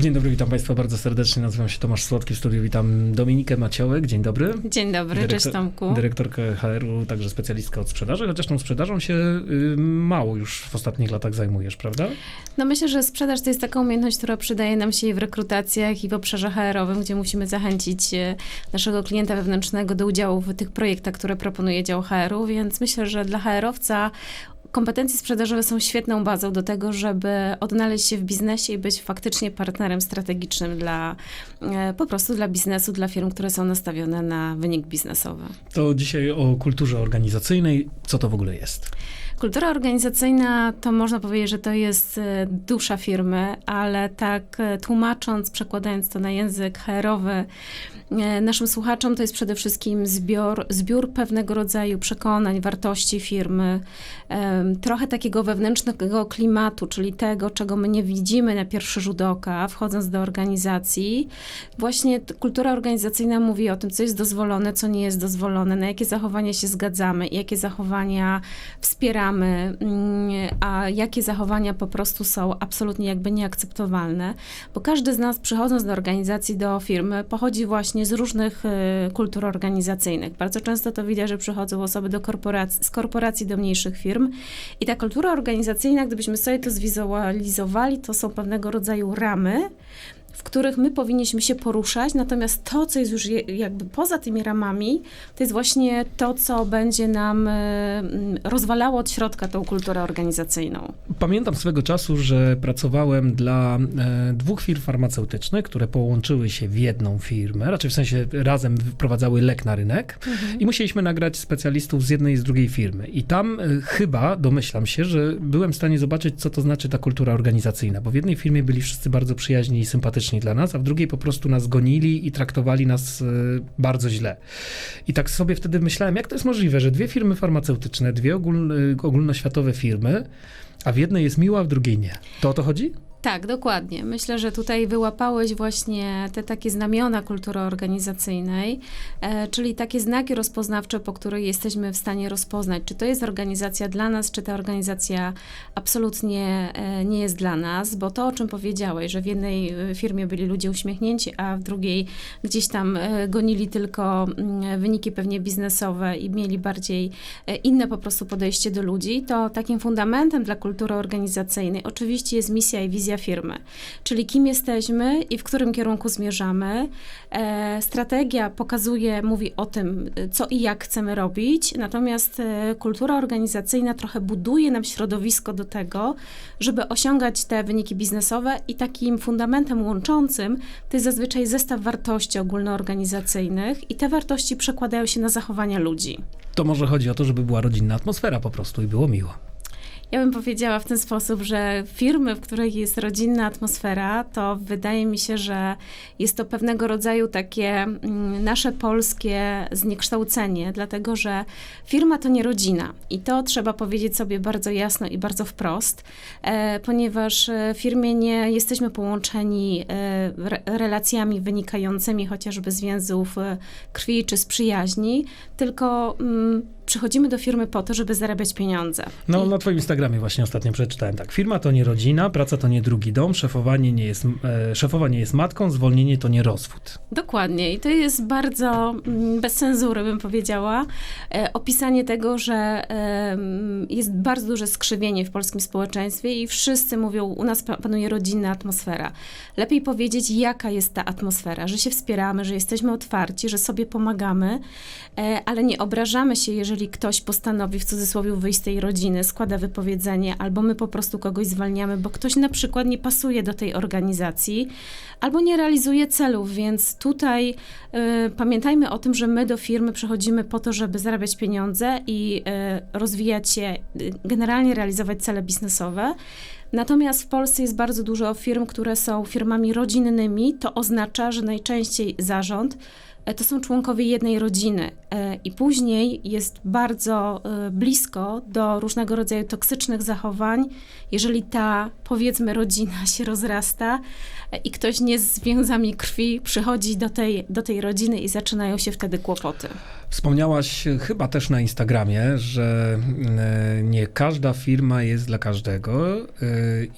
Dzień dobry, witam Państwa bardzo serdecznie. Nazywam się Tomasz Słodki, w studiu witam Dominikę Maciołek. Dzień dobry. Dzień dobry, cześć Tomku. Dyrektorkę HR-u, także specjalistka od sprzedaży, chociaż tą sprzedażą się y, mało już w ostatnich latach zajmujesz, prawda? No myślę, że sprzedaż to jest taka umiejętność, która przydaje nam się i w rekrutacjach, i w obszarze HR-owym, gdzie musimy zachęcić e, naszego klienta wewnętrznego do udziału w tych projektach, które proponuje dział HR-u, więc myślę, że dla HR-owca kompetencje sprzedażowe są świetną bazą do tego, żeby odnaleźć się w biznesie i być faktycznie partnerem strategicznym dla e, po prostu dla biznesu, dla firm, które są nastawione na wynik biznesowy. To dzisiaj o kulturze organizacyjnej. Co to w ogóle jest? Kultura organizacyjna to można powiedzieć, że to jest e, dusza firmy, ale tak e, tłumacząc, przekładając to na język HR-owy, naszym słuchaczom to jest przede wszystkim zbiór, zbiór pewnego rodzaju przekonań, wartości firmy, trochę takiego wewnętrznego klimatu, czyli tego, czego my nie widzimy na pierwszy rzut oka, wchodząc do organizacji. Właśnie kultura organizacyjna mówi o tym, co jest dozwolone, co nie jest dozwolone, na jakie zachowania się zgadzamy, jakie zachowania wspieramy Mm, a jakie zachowania po prostu są absolutnie jakby nieakceptowalne, bo każdy z nas przychodząc do organizacji, do firmy, pochodzi właśnie z różnych y, kultur organizacyjnych. Bardzo często to widać, że przychodzą osoby do korporacji, z korporacji do mniejszych firm i ta kultura organizacyjna, gdybyśmy sobie to zwizualizowali, to są pewnego rodzaju ramy, w których my powinniśmy się poruszać, natomiast to, co jest już jakby poza tymi ramami, to jest właśnie to, co będzie nam e, rozwalało od środka tą kulturę organizacyjną. Pamiętam swego czasu, że pracowałem dla e, dwóch firm farmaceutycznych, które połączyły się w jedną firmę, raczej w sensie razem wprowadzały lek na rynek mhm. i musieliśmy nagrać specjalistów z jednej i z drugiej firmy. I tam e, chyba, domyślam się, że byłem w stanie zobaczyć, co to znaczy ta kultura organizacyjna, bo w jednej firmie byli wszyscy bardzo przyjaźni i sympatyczni dla nas, a w drugiej po prostu nas gonili i traktowali nas e, bardzo źle. I tak sobie wtedy myślałem, jak to jest możliwe, że dwie firmy farmaceutyczne, dwie ogólne, ogólnoświatowe firmy, a w jednej jest miła, a w drugiej nie. To o to chodzi? Tak, dokładnie. Myślę, że tutaj wyłapałeś właśnie te takie znamiona kultury organizacyjnej, e, czyli takie znaki rozpoznawcze, po których jesteśmy w stanie rozpoznać, czy to jest organizacja dla nas, czy ta organizacja absolutnie e, nie jest dla nas, bo to, o czym powiedziałeś, że w jednej e, firmie byli ludzie uśmiechnięci, a w drugiej gdzieś tam e, gonili tylko mm, wyniki pewnie biznesowe i mieli bardziej e, inne po prostu podejście do ludzi, to takim fundamentem dla kultury organizacyjnej oczywiście jest misja i wizja wizja firmy, czyli kim jesteśmy i w którym kierunku zmierzamy. E, strategia pokazuje, mówi o tym, co i jak chcemy robić, natomiast e, kultura organizacyjna trochę buduje nam środowisko do tego, żeby osiągać te wyniki biznesowe i takim fundamentem łączącym to jest zazwyczaj zestaw wartości ogólnoorganizacyjnych i te wartości przekładają się na zachowania ludzi. To może chodzi o to, żeby była rodzinna atmosfera po prostu i było miło. Ja bym powiedziała w ten sposób, że firmy, w których jest rodzinna atmosfera, to wydaje mi się, że jest to pewnego rodzaju takie mm, nasze polskie zniekształcenie, dlatego że firma to nie rodzina i to trzeba powiedzieć sobie bardzo jasno i bardzo wprost, e, ponieważ e, w firmie nie jesteśmy połączeni e, relacjami wynikającymi chociażby z więzów krwi czy z przyjaźni, tylko mm, przychodzimy do firmy po to, żeby zarabiać pieniądze. No, I... na twoim Instagramie właśnie ostatnio przeczytałem tak. Firma to nie rodzina, praca to nie drugi dom, szefowanie nie jest, e, szefowa nie jest matką, zwolnienie to nie rozwód. Dokładnie. I to jest bardzo mm, bez cenzury, bym powiedziała, e, opisanie tego, że e, jest bardzo duże skrzywienie w polskim społeczeństwie i wszyscy mówią, u nas panuje rodzinna atmosfera. Lepiej powiedzieć, jaka jest ta atmosfera, że się wspieramy, że jesteśmy otwarci, że sobie pomagamy, e, ale nie obrażamy się, jeżeli jeżeli ktoś postanowi w cudzysłowie wyjść z tej rodziny, składa wypowiedzenie, albo my po prostu kogoś zwalniamy, bo ktoś na przykład nie pasuje do tej organizacji, albo nie realizuje celów, więc tutaj y, pamiętajmy o tym, że my do firmy przychodzimy po to, żeby zarabiać pieniądze i y, rozwijać się, y, generalnie realizować cele biznesowe. Natomiast w Polsce jest bardzo dużo firm, które są firmami rodzinnymi. To oznacza, że najczęściej zarząd to są członkowie jednej rodziny e, i później jest bardzo e, blisko do różnego rodzaju toksycznych zachowań, jeżeli ta, powiedzmy, rodzina się rozrasta i ktoś nie z więzami krwi przychodzi do tej, do tej rodziny i zaczynają się wtedy kłopoty. Wspomniałaś chyba też na Instagramie, że nie każda firma jest dla każdego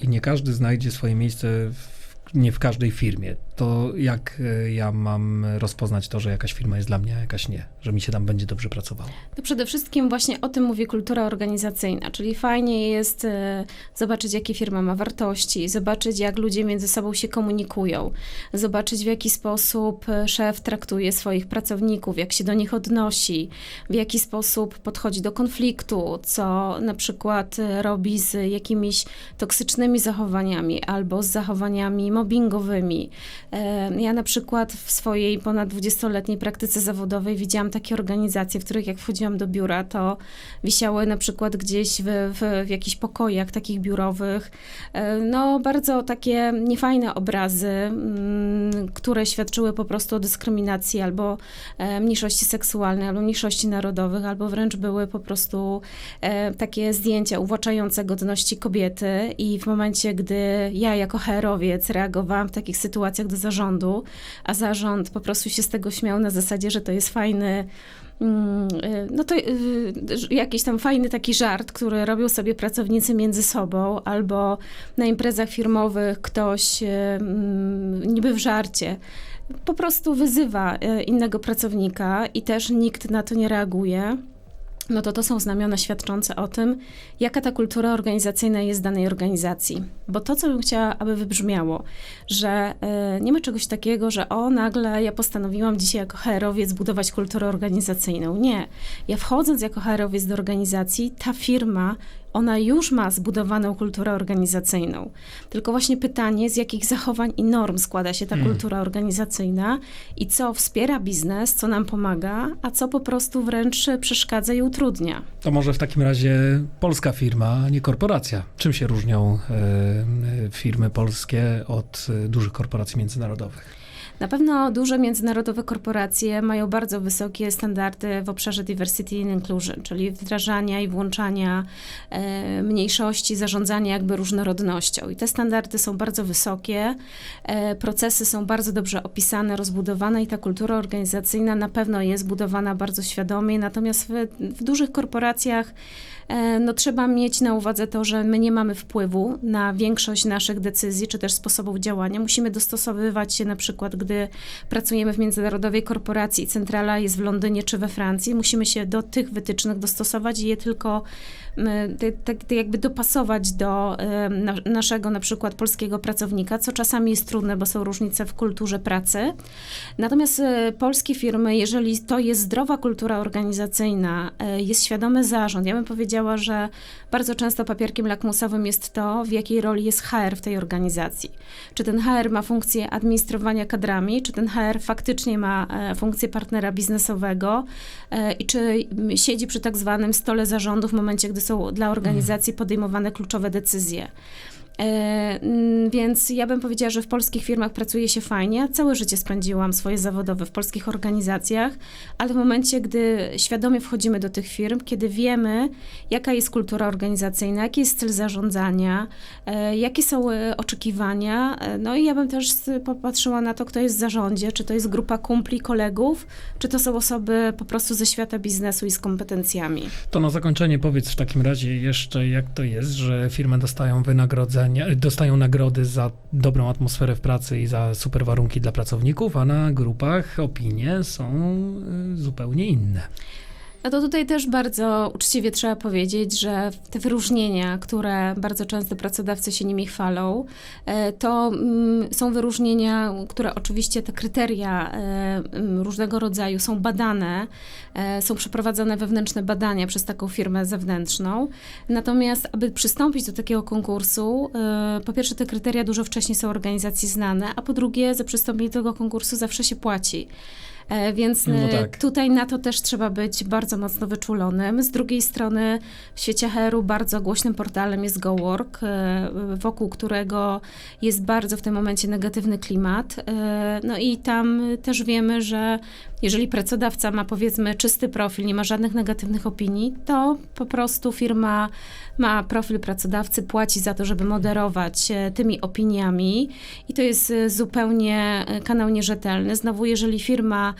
i nie każdy znajdzie swoje miejsce w nie w każdej firmie. To jak e, ja mam rozpoznać to, że jakaś firma jest dla mnie, a jakaś nie? Że mi się tam będzie dobrze pracowało? To przede wszystkim właśnie o tym mówi kultura organizacyjna, czyli fajnie jest e, zobaczyć, jakie firma ma wartości, zobaczyć, jak ludzie między sobą się komunikują, zobaczyć, w jaki sposób e, szef traktuje swoich pracowników, jak się do nich odnosi, w jaki sposób podchodzi do konfliktu, co na przykład robi z jakimiś toksycznymi zachowaniami albo z zachowaniami mobbingowymi. Ja na przykład w swojej ponad 20-letniej praktyce zawodowej widziałam takie organizacje, w których jak wchodziłam do biura, to wisiały na przykład gdzieś w, w, w jakichś pokojach takich biurowych, no bardzo takie niefajne obrazy, mm, które świadczyły po prostu o dyskryminacji albo mniejszości seksualnej, albo mniejszości narodowych, albo wręcz były po prostu takie zdjęcia uwłaczające godności kobiety i w momencie, gdy ja jako herowiec reagowałam w takich sytuacjach do zarządu, a zarząd po prostu się z tego śmiał na zasadzie, że to jest fajny mm, y, no to y, jakiś tam fajny taki żart, który robią sobie pracownicy między sobą, albo na imprezach firmowych ktoś y, mm, niby w żarcie po prostu wyzywa innego pracownika i też nikt na to nie reaguje. No to to są znamiona świadczące o tym, jaka ta kultura organizacyjna jest danej organizacji. Bo to, co bym chciała, aby wybrzmiało, że y, nie ma czegoś takiego, że o, nagle ja postanowiłam dzisiaj jako HR-owiec zbudować kulturę organizacyjną. Nie. Ja wchodząc jako HR-owiec do organizacji, ta firma ona już ma zbudowaną kulturę organizacyjną. Tylko właśnie pytanie, z jakich zachowań i norm składa się ta Mm. kultura organizacyjna i co wspiera biznes, co nam pomaga, a co po prostu wręcz przeszkadza i utrudnia. To może w takim razie polska firma, a nie korporacja. Czym się różnią e, firmy polskie od e, dużych korporacji międzynarodowych? Na pewno duże międzynarodowe korporacje mają bardzo wysokie standardy w obszarze diversity and inclusion, czyli wdrażania i włączania e, mniejszości, zarządzania jakby różnorodnością. I te standardy są bardzo wysokie, e, procesy są bardzo dobrze opisane, rozbudowane i ta kultura organizacyjna na pewno jest budowana bardzo świadomie, natomiast w, w dużych korporacjach e, no, trzeba mieć na uwadze to, że my nie mamy wpływu na większość naszych decyzji czy też sposobów działania. Musimy dostosowywać się na przykład, gdy pracujemy w międzynarodowej korporacji i centrala jest w Londynie czy we Francji, musimy się do tych wytycznych dostosować i je tylko te, te, te jakby dopasować do em, na, naszego na przykład polskiego pracownika, co czasami jest trudne, bo są różnice w kulturze pracy. Natomiast e, polskie firmy, jeżeli to jest zdrowa kultura organizacyjna, jest świadomy zarząd, ja bym powiedziała, że bardzo często papierkiem lakmusowym jest to, w jakiej roli jest HR w tej organizacji. Czy ten HR ma funkcję administrowania kadrami, czy ten HR faktycznie ma e, funkcję partnera biznesowego e, i czy siedzi przy tak zwanym stole zarządu w momencie, gdy są dla organizacji podejmowane kluczowe decyzje. E, mm, Więc ja bym powiedziała, że w polskich firmach pracuje się fajnie. Całe życie spędziłam swoje zawodowe w polskich organizacjach, ale w momencie, gdy świadomie wchodzimy do tych firm, kiedy wiemy, jaka jest kultura organizacyjna, jaki jest cel zarządzania, e, jakie są e, oczekiwania, no i ja bym też popatrzyła na to, kto jest w zarządzie, czy to jest grupa kumpli, kolegów, czy to są osoby po prostu ze świata biznesu i z kompetencjami. To na zakończenie powiedz w takim razie jeszcze, jak to jest, że firmy dostają dostają nagrody za dobrą atmosferę w pracy i za super warunki dla pracowników, a na grupach opinie są y, zupełnie inne. No to tutaj też bardzo uczciwie trzeba powiedzieć, że te wyróżnienia, które bardzo często pracodawcy się nimi chwalą, e, to mm, są wyróżnienia, które oczywiście te kryteria e, różnego rodzaju są badane, e, są przeprowadzane wewnętrzne badania przez taką firmę zewnętrzną. Natomiast, aby przystąpić do takiego konkursu, po pierwsze te kryteria dużo wcześniej są organizacji znane, a po drugie za przystąpienie do tego konkursu zawsze się płaci. E, Więc No e, tak. tutaj na to też trzeba być bardzo mocno wyczulonym. Z drugiej strony w świecie HR-u bardzo głośnym portalem jest GoWork, e, wokół którego jest bardzo w tym momencie negatywny klimat. No i tam też wiemy, że Jeżeli pracodawca ma powiedzmy czysty profil, nie ma żadnych negatywnych opinii, to po prostu firma ma profil pracodawcy, płaci za to, żeby moderować e, tymi opiniami i to jest e, zupełnie e, kanał nierzetelny. Znowu, jeżeli firma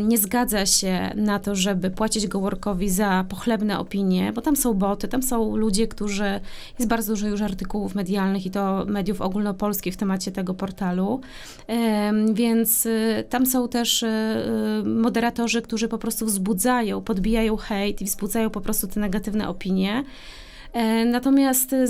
nie zgadza się na to, żeby płacić coworkowi za pochlebne opinie, bo tam są boty, tam są ludzie, którzy, jest bardzo dużo już artykułów medialnych i to mediów ogólnopolskich w temacie tego portalu, więc tam są też moderatorzy, którzy po prostu wzbudzają, podbijają hejt i wzbudzają po prostu te negatywne opinie. E, Natomiast y,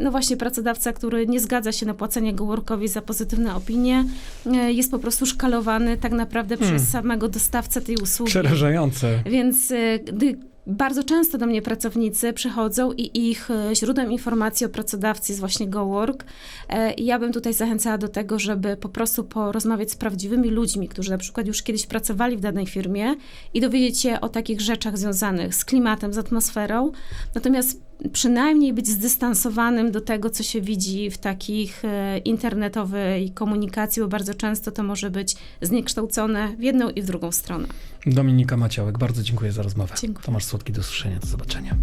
no właśnie pracodawca, który nie zgadza się na płacenie coworkowi za pozytywne opinie, e, jest po prostu szkalowany tak naprawdę Hmm. przez samego dostawcę tej usługi. Przerażające. Więc y, gdy bardzo często do mnie pracownicy przychodzą i ich y, źródłem informacji o pracodawcy jest właśnie GoWork. E, ja bym tutaj zachęcała do tego, żeby po prostu porozmawiać z prawdziwymi ludźmi, którzy na przykład już kiedyś pracowali w danej firmie i dowiedzieć się o takich rzeczach związanych z klimatem, z atmosferą. Natomiast przynajmniej być zdystansowanym do tego, co się widzi w takich e, internetowej komunikacji, bo bardzo często to może być zniekształcone w jedną i w drugą stronę. Dominika Maciołek, bardzo dziękuję za rozmowę. Dziękuję. Tomasz Słodki, do usłyszenia, do zobaczenia.